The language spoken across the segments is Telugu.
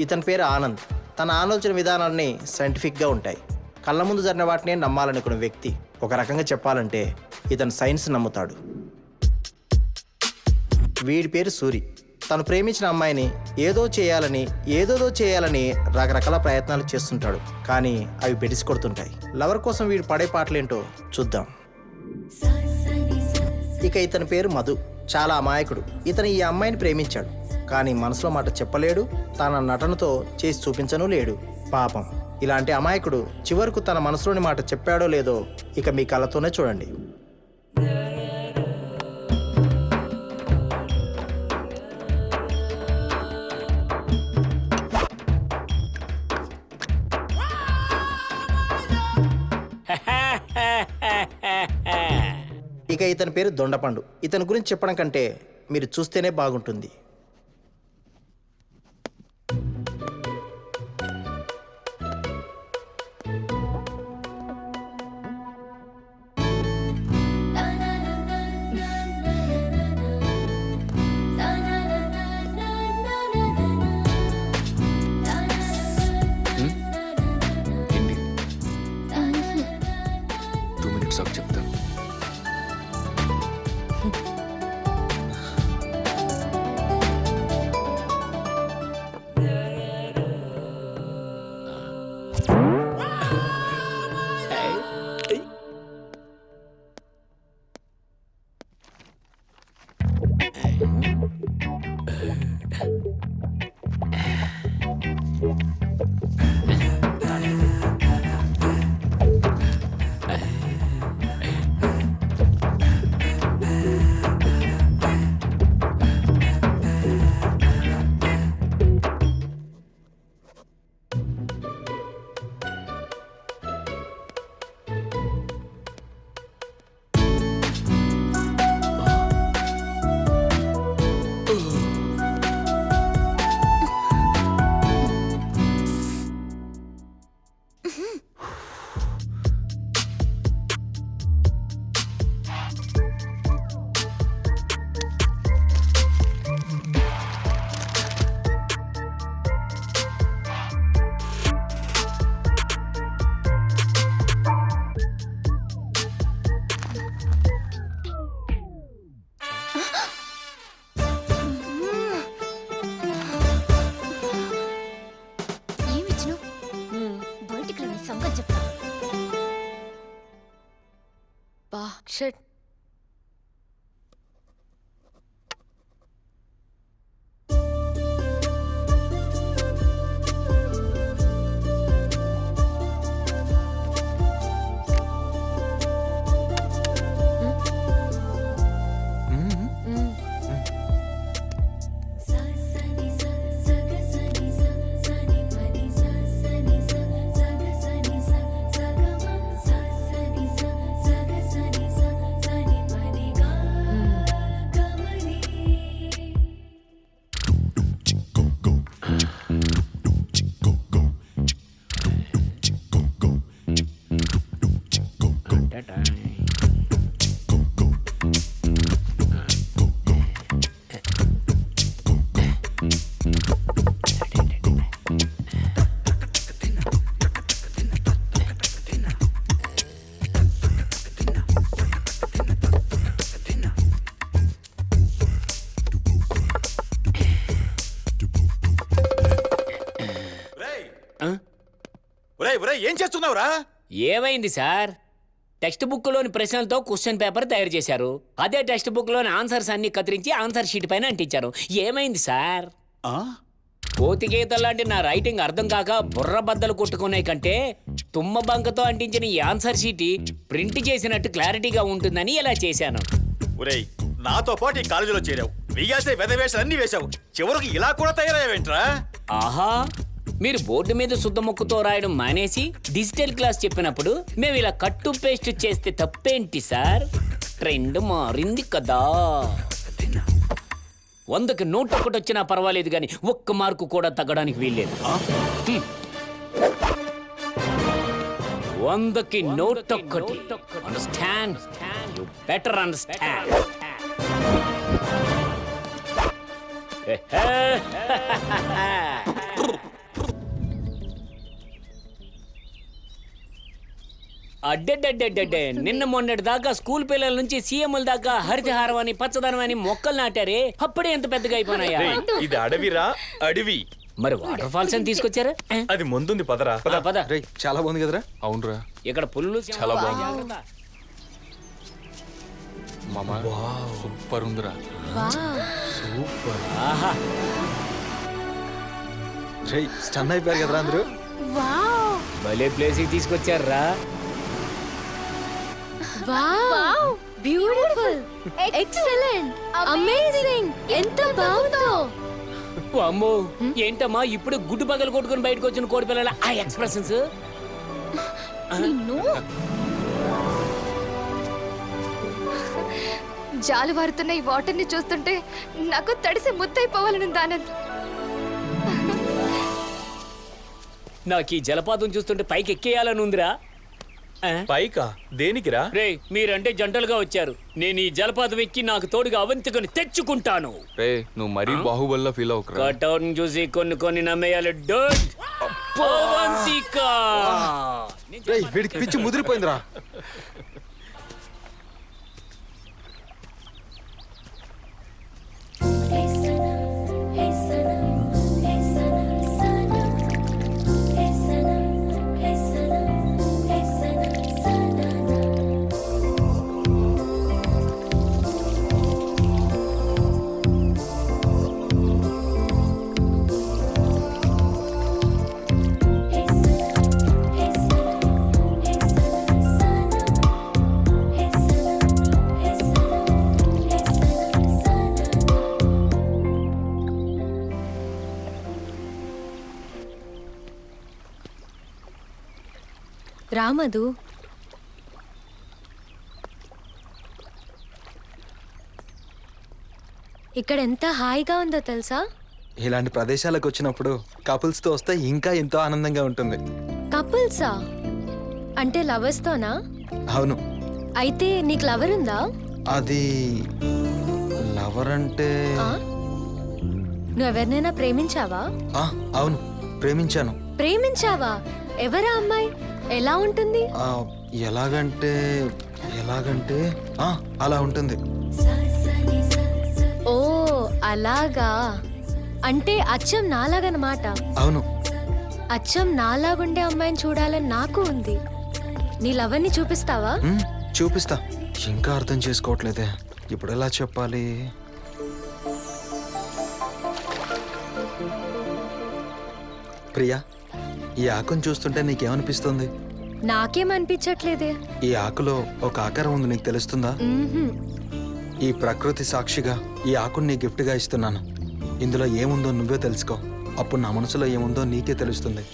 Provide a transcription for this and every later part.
ఇతని పేరు ఆనంద్. తన ఆలోచన విధానాన్ని సైంటిఫిక్గా ఉంటాయి. కళ్ళ ముందు జరిగిన వాటినే నమ్మాలనుకున్న వ్యక్తి ఒక రకంగా చెప్పాలంటే ఇతను సైన్స్ నమ్ముతాడు. వీడి పేరు సూరి. తను ప్రేమించిన అమ్మాయిని ఏదో చేయాలని ఏదోదో చేయాలని రకరకాల ప్రయత్నాలు చేస్తుంటాడు. కానీ అవి బెడిసి కొడుతుంటాయి లవర్ కోసం వీడు పడే పాటలేంటో చూద్దాం. ఇక ఇతని పేరు మధు. చాలా అమాయకుడు. ఇతను ఈ అమ్మాయిని ప్రేమించాడు. కానీ మనసులో మాట చెప్పలేడు తన నటనతో చేసి చూపించను లేడు. పాపం. ఇలాంటి అమాయకుడు చివరకు తన మనసులోని మాట చెప్పాడో లేదో ఇక మీ కళ్ళతోనే చూడండి. ఇక ఇతని పేరు దొండపండు. ఇతని గురించి చెప్పడం కంటే మీరు చూస్తేనే బాగుంటుంది. బా చేస్తున్నావురా ఏమైంది సార్? టెక్స్ట్ బుక్లోని ప్రశ్నలతో క్వశ్చన్ పేపర్ తయారు చేశారు. అదే టెక్స్ట్ బుక్లోని ఆన్సర్స్ అన్ని కత్తిరించి ఆన్సర్ షీట్ పైన అంటించారు. ఏమైంది సార్? ఆ? కోతి గీత లాంటి నా రైటింగ్ అర్థం కాక బుర్ర బద్దలు కొట్టుకునే కంటే తుమ్మ బంకతో అంటించిన ఈ ఆన్సర్ షీట్ ప్రింట్ చేసినట్టు క్లారిటీగా ఉంటుందని ఇలా చేశాను. ఒరేయ్ నాతో పాటు ఈ కాలేజీలో చేరావు. వెయ్యాసే వెదవేషాలు అన్ని వేశావు. చివరికి ఇలా కూడా తయారయ్యావేంట్రా? ఆహా! మీరు బోర్డు మీద శుద్ధముక్కుతో రాయడం మానేసి డిజిటల్ క్లాస్ చెప్పినప్పుడు మేము ఇలా కట్టు పేస్ట్ చేస్తే తప్పేంటి సార్? ట్రెండ్ మారింది కదా. వందకి నూట ఒకటి వచ్చినా పర్వాలేదు కానీ ఒక్క మార్కు కూడా తగ్గడానికి వీల్లేదు. వందకి నూట ఒక్కటి అండర్స్టాండ్ యు బెటర్ అండర్స్టాండ్ అడ్డెడ్డెడ్డెడ్డే నిన్న మొన్నటి దాకా స్కూల్ పిల్లల నుంచి సీఎంల దాకా హరితహారం అని పచ్చదనం అని మొక్కలు నాటారే అప్పుడే ఎంత పెద్దగా అయిపోయినాయా రేయ్, ఇది అడవిరా అడవి మరి వాటర్ ఫాల్స్ అని తీసుకొచ్చారా ఏ? అది ముందుంది పదరా పద, పద రే చాలా బాగుంది కదరా అవునరా ఇక్కడ పుల్లు చాలా బాగుంది. జాగ్రత్త. మామ సూపర్ ఉందిరా ఆహా రే స్టన్ అయిపోయారు కదరా అందరూ భలే ప్లేస్కి తీసుకొచ్చారా వావ్ బ్యూటిఫుల్ ఎక్సలెంట్ అమేజింగ్ ఎంత బాగుందో. అమ్మో ఏంటమ్మా ఇప్పుడు గుడ్డు పగలు కొట్టుకుని బయటకు వచ్చిన కోడి పిల్లల ఆ ఎక్స్ప్రెషన్స్? నిన్ను జాలువారుతున్న ఈ వాటర్ని చూస్తుంటే నాకు తడిసి ముద్దైపోవాలని ఆనంద్. నాకు ఈ జలపాతం చూస్తుంటే పైకి ఎక్కేయాలని ఉందిరా? పైకా? దేనికిరా? రే మీరంటే జంటలుగా వచ్చారు. నేను ఈ జలపాతం ఎక్కి నాకు తోడుగా అవంతికని తెచ్చుకుంటాను. రే నువ్వు మరీ బాహుబలిలో ఫీల్ అవుకురా కట్అవుట్ చూసి కొన్ని కొన్ని నమ్మేయాలి. డోంట్ అవంతిక! రే వీడికి పిచ్చి ముదిరిపోయిందిరా. రామదు. ఇక్కడ ఎంత హాయిగా ఉందో తెలుసా? ఇలాంటి ప్రదేశాలకు వచ్చినప్పుడు కపుల్స్తో వస్తే ఇంకా ఎంతో ఆనందంగా ఉంటుంది. కపుల్సా? అంటే లవర్స్ తోనా అవును. అయితే నీకు లవర్ ఉందా? అది లవర్ అంటే ఆ? నువ్వు ఎవరినైనా ప్రేమించావా? ఆ, అవును. ప్రేమించాను. ప్రేమించావా? ఎవరా అమ్మాయి? ఎలా ఉంటుంది? ఆ, ఎలాగంటే ఎలాగంటే ఆ, అలా ఉంటుంది. ఓ అలాగా. అంటే అచ్చం నాలాగనమాట. అవును. అచ్చం నాలాగుండే అమ్మాయిని చూడాలని నాకు ఉంది. నీ లవర్ని చూపిస్తావా? చూపిస్తా. ఇంకా అర్థం చేసుకోవట్లేదే. ఇప్పుడు ఎలా చెప్పాలి? ప్రియా ఈ ఆకును చూస్తుంటే నీకేమనిపిస్తుంది? నాకేమనిపించట్లేదే. ఈ ఆకులో ఒక ఆకారం ఉంది నీకు తెలుస్తుందా. ఈ ప్రకృతి సాక్షిగా ఈ ఆకుని నీ గిఫ్ట్గా ఇస్తున్నాను. ఇందులో ఏముందో నువ్వే తెలుసుకో. అప్పుడు నా మనసులో ఏముందో నీకే తెలుస్తుంది.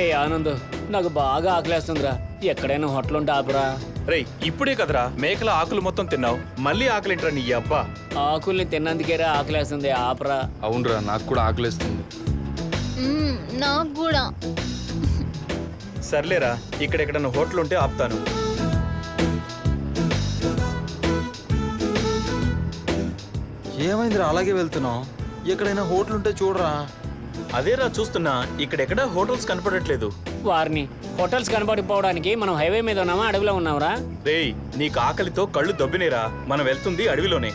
ఏ ఆనంద్. నాకు బాగా ఆకలేస్తుందిరా. ఎక్కడైనా హోటల్ ఉంటే ఆపురా. రేయ్ ఇప్పుడే కదరా. మేకల ఆకులు మొత్తం తిన్నావు. మళ్ళీ ఆకలింట్రా నీ అబ్బా. ఆకుల్ని తిన్నందుకేరా ఆకలేస్తుంది ఆపరా. అవునరా నాకు కూడా ఆకలేస్తుంది. మ్మ్, నాకు కూడా. సర్లేరా ఇక్కడ ఎక్కడన్నా హోటల్ ఉంటే ఆపుతాను. ఏమైందిరా అలాగే వెళ్తున్నావు? ఎక్కడైనా హోటల్ ఉంటే చూడరా. అదేరా చూస్తున్నా ఇక్కడెక్కడా హోటల్స్ కనపడట్లేదు. వారిని హోటల్స్ కనబడిపోవడానికి మనం హైవే మీద ఉన్నామా అడవిలో ఉన్నామరా రేయ్ నీకు ఆకలితో కళ్ళు దొబ్బినేరా మనం వెళ్తుంది అడవిలోనే.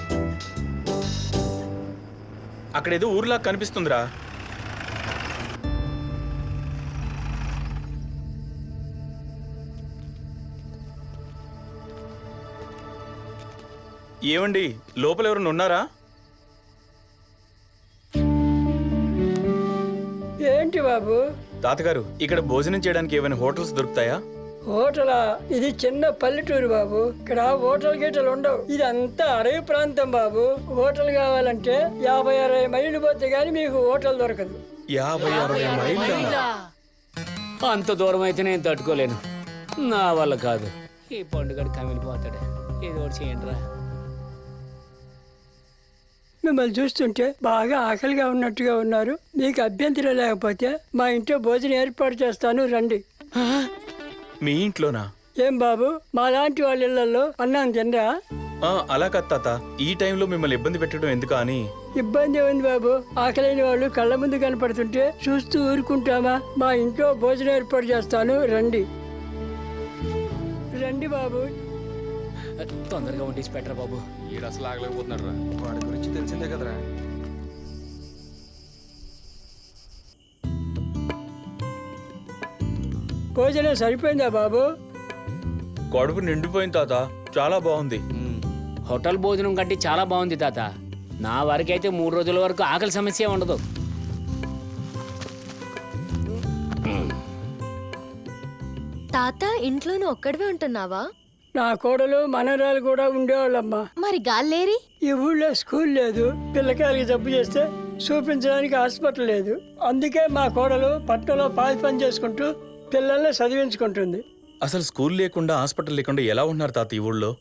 అక్కడేదో ఊర్లా కనిపిస్తుందిరా. ఏమండి లోపల ఎవరైనా ఉన్నారా? ఏంటి బాబు? తాతగారు ఇక్కడ భోజనం చేయడానికి ఏమైనా హోటల్స్ దొరుకుతాయా? హోటలా ఇది చిన్న పల్లెటూరు బాబు. ఇక్కడ హోటల్ గీటలు ఉండవు. ఇది అంతా అడవి ప్రాంతం బాబు. హోటల్ కావాలంటే యాభై అరవై మైళ్ళు పోతే గానీ మీకు హోటల్ దొరకదు. యాభై అరవై మైళ్ళ? అంత దూరం అయితే నేను తట్టుకోలేను. నా వల్ల కాదు. ఈ పండుగడు కమిలిపోతాడు ఏదో చేయండి రా మిమ్మల్ని చూస్తుంటే బాగా ఆకలిగా ఉన్నట్టుగా ఉన్నారు. మీకు అభ్యంతరం లేకపోతే మా ఇంట్లో భోజనం ఏర్పాటు చేస్తాను రండి. మీ ఇంట్లోనా? ఏం బాబు మా లాంటి వాళ్ళ ఇళ్ళలో అన్నం తినరా? ఆ, అలా కాదు తాత. ఈ టైంలో మిమ్మల్ని ఇబ్బంది పెట్టడం ఎందుకా అని. ఇబ్బంది ఉంది బాబు? ఆకలైన వాళ్ళు కళ్ళ ముందు కనపడుతుంటే చూస్తూ ఊరుకుంటామా? మా ఇంట్లో భోజనం ఏర్పాటు చేస్తాను రండి. రండి బాబు. తొందరగా వండేసి పెట్టరా బాబు. ఈడు అసలు ఆగలేకపోతున్నాడు రా వాడి గురించి తెలిసిందే కదరా. భోజనం సరిపోయిందా బాబు? కడుపు నిండిపోయింది తాత. చాలా బాగుంది. హోటల్ భోజనం కంటే చాలా బాగుంది తాత. నా వరకైతే మూడు రోజుల వరకు ఆకలి సమస్య ఉండదు. తాత ఇంట్లోనూ ఒక్కడివే ఉంటున్నావా? నా కోడలు మనరాలు కూడా ఉండేవాళ్ళమ్మా. మరి గాల్లేరి? ఈ ఊళ్ళో స్కూల్ లేదు. పిల్లకాయలకి జబ్బు చేస్తే చూపించడానికి హాస్పిటల్ లేదు. అందుకే మా కోడలు పట్టణంలో పాతి పని చేసుకుంటూ పిల్లల్ని చదివించుకుంటుంది. అసలు స్కూల్ లేకుండా హాస్పిటల్ లేకుండా ఎలా ఉన్నారు తాత ఈ ఊళ్ళో?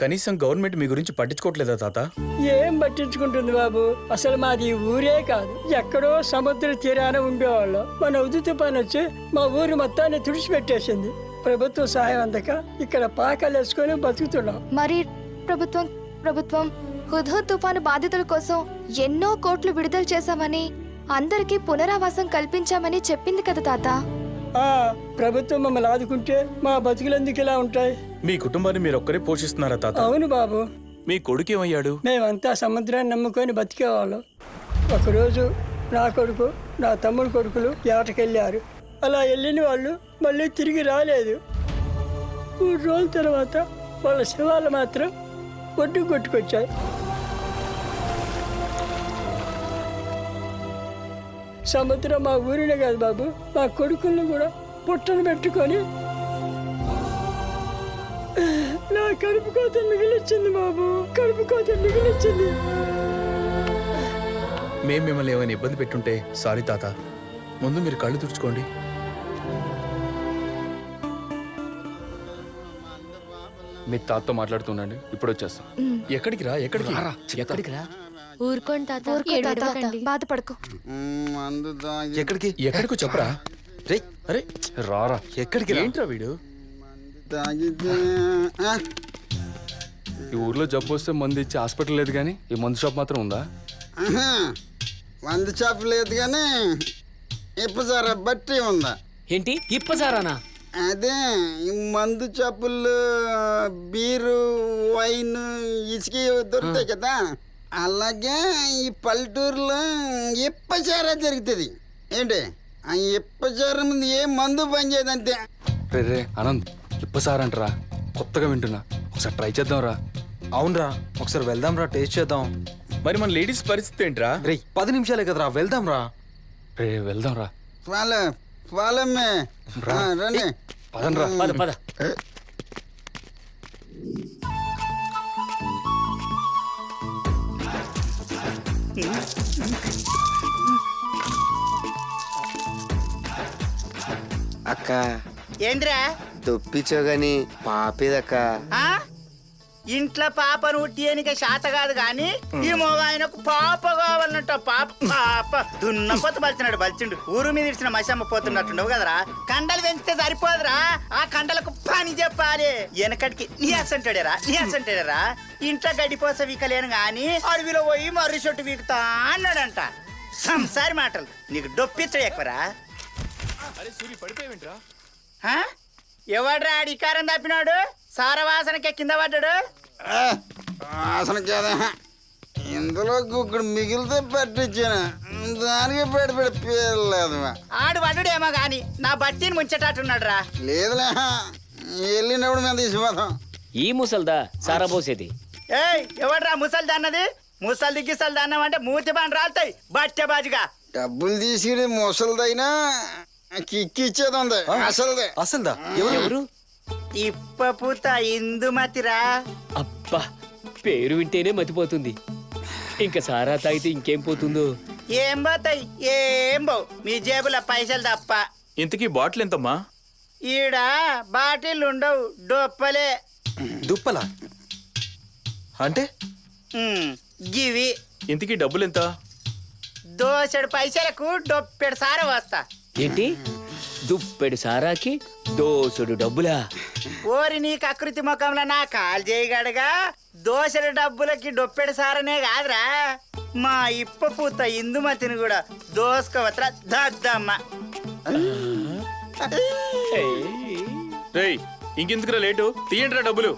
కనీసం గవర్నమెంట్ మీ గురించి పట్టించుకోవట్లేదా తాత? ఏం పట్టించుకుంటుంది బాబు? అసలు మాది ఊరే కాదు. ఎక్కడో సముద్ర తీరాన ఉండేవాళ్ళం. మన ఉదు తుఫాన్ వచ్చి మా ఊరు మొత్తాన్ని తుడిచిపెట్టేసింది. ప్రభుత్వ సహాయం అందక ఇక్కడ పాకాలు వేసుకొని బతుకుతున్నాం. మరి ప్రభుత్వం ప్రభుత్వం హుద్హుద్ తుఫాను బాధితుల కోసం ఎన్నో కోట్లు విడుదల చేశామని అందరికీ పునరావాసం కల్పించామని చెప్పింది కదా తాత. ఆ ప్రభుత్వం మమ్మల్ని ఆదుకుంటే మా బతుకులు ఎందుకు ఇలా ఉంటాయి? మీ కుటుంబాన్ని మీరు ఒక్కరే పోషిస్తున్నారా తాత? అవును బాబు. మీ కొడుకు ఏమయ్యాడు? మేమంతా సముద్రాన్ని నమ్ముకొని బతికేవాళ్ళం. ఒకరోజు నా కొడుకు నా తమ్ముడు కొడుకులు ఏటకెళ్ళారు అలా వెళ్ళిన వాళ్ళు మళ్ళీ తిరిగి రాలేదు. మూడు రోజుల తర్వాత వాళ్ళ శవాలు మాత్రం ఒడ్డు కొట్టుకొచ్చాయి. సముద్రం మా ఊరినే కాదు బాబు మా కొడుకులను కూడా పుట్టను పెట్టుకొని నా కడుపు కోత మిగిలిచ్చింది బాబు కడుపు కోత మిగిలిచ్చింది మేము మిమ్మల్ని ఏమైనా ఇబ్బంది పెట్టుంటే సారీ తాత ముందు మీరు కళ్ళు తుడుచుకోండి. మీ తాతతో మాట్లాడుతుండండి. ఇప్పుడు వచ్చేస్తాం. ఎక్కడికి రా ఎక్కడికి? ఎక్కడికి రా? ఊరుకోండి తాత ఏడవకండి. బాధపడకు ఎక్కడికి? ఎక్కడికో చెప్పరా? రే అరే రారా ఎక్కడికి రా? ఏంట్రా వీడు? ఈ ఊర్లో జబ్బు వస్తే మందు ఇచ్చి హాస్పిటల్ లేదు కానీ ఈ మందు షాప్ మాత్రం ఉందా? వంద చేప లేదు కానీ ఇప్పసార బట్టి ఉందా? ఏంటి ఇప్పసారానా? అదే ఈ మందు చేపలు బీరు వైన్ ఇసుక దొరుకుతాయి కదా. అలాగే ఈ పల్లెటూరులో ఇప్పచారా జరుగుతుంది. ఏంటి? ఆ ఇప్పచారం మీద ఏ మందు పనిచేయదు అంతే రే రే ఇప్పసారంటరా కొత్తగా వింటున్నా. ఒకసారి ట్రై చేద్దాం రా అవునరా ఒకసారి వెళ్దాం రా టేస్ట్ చేద్దాం. మరి మన లేడీస్ పరిస్థితి ఏంట్రా? రే పది నిమిషాలే కదరా వెళ్దాం రా రే వెళ్దాం రా. ఫాలో ఫాలో మే రండి పదండ్రా పద పద. అక్క. ఏంద్రా? దొప్పిచో గాని పాపేదక్క. ఆ? ఇంట్లో పాపను ఉట్టియనిక శాత కాదు గాని ఈ మగ ఆయనకు పాప కావాలన్నట్టు పాప పాప దున్నపోత బలిచినాడు బలిచిండు. ఊరు మీద ఇచ్చిన మసమ్మ పోతున్నట్టుండవు కదరా? కండలు పెంచితే సరిపోదురా? ఆ కండలకు పని చెప్పాలి. వెనకటికి నీ అసంటాడేరా నీ అసంటాడేరా ఇంట్లో గడిపోస వీకలేను గాని అడవిలో పోయి మర్రి చెట్టు వీకుతా అన్నాడంట. సంసారి మాటలు. నీకు డొప్పించడు ఎక్కువరా? ఆ? ఎవడ్రా ఆడి ఇకారం తప్పినాడు సారవాసనకే కింద పడ్డాడు? వాసన కదా ఇందులో గుక్కడు మిగిలితే పెట్టించాను? దానికి పెట్టి పెట్టి పేర్లేదు ఆడు పడ్డాడేమో గాని నా బట్టిని ముంచేటట్టున్నాడు రా లేదులే. వెళ్ళినప్పుడు మేము తీసిపోతాం. ఈ ముసల్దా సారా పోసేది? ఏయ్ ఎవడ్రా ముసలి దన్నది? ముసలి దిగ్గిసలు దన్నం అంటే మూతి బాని రాలుతాయి బట్టె బాజుగా. డబ్బులు తీసుకుని ముసలిదైనా కిక్కిచ్చేది ఉంది అసలుదే. అసలుదా? ఎవరు? ఇప్పపుత ఇందుమతిరా అబ్బా పేరు వింటేనే మతిపోతుంది. ఇంకా సారా తాగితే ఇంకేం పోతుందో? ఏం పోతాయి? ఏం పోవు. మీ జేబుల పైసలు తప్ప. ఇంతకీ బాటిల్ ఎంతమ్మా? ఈడ బాటిల్ ఉండవు. డొప్పలే. దుప్పలా? అంటే? గివి. ఇంతకీ డబ్బులు ఎంత? దోసెడు పైసలకు డొప్పెడు సార వస్తా. ఏంటి? దుప్పెడు సారాకి దోసుడు డబ్బులా? ఓరి నీకు అకృతి ముఖంలో నా కాల్ చేయగడగా దోశల డబ్బులకి డొప్పెడు సారనే కాదురా. మా ఇప్ప పూత ఇందుమతిని కూడా దోసుకోవత్ర దద్దమ్మ. రేయ్ ఇంకెందుకురా లేటు? తీయండిరా డబ్బులు.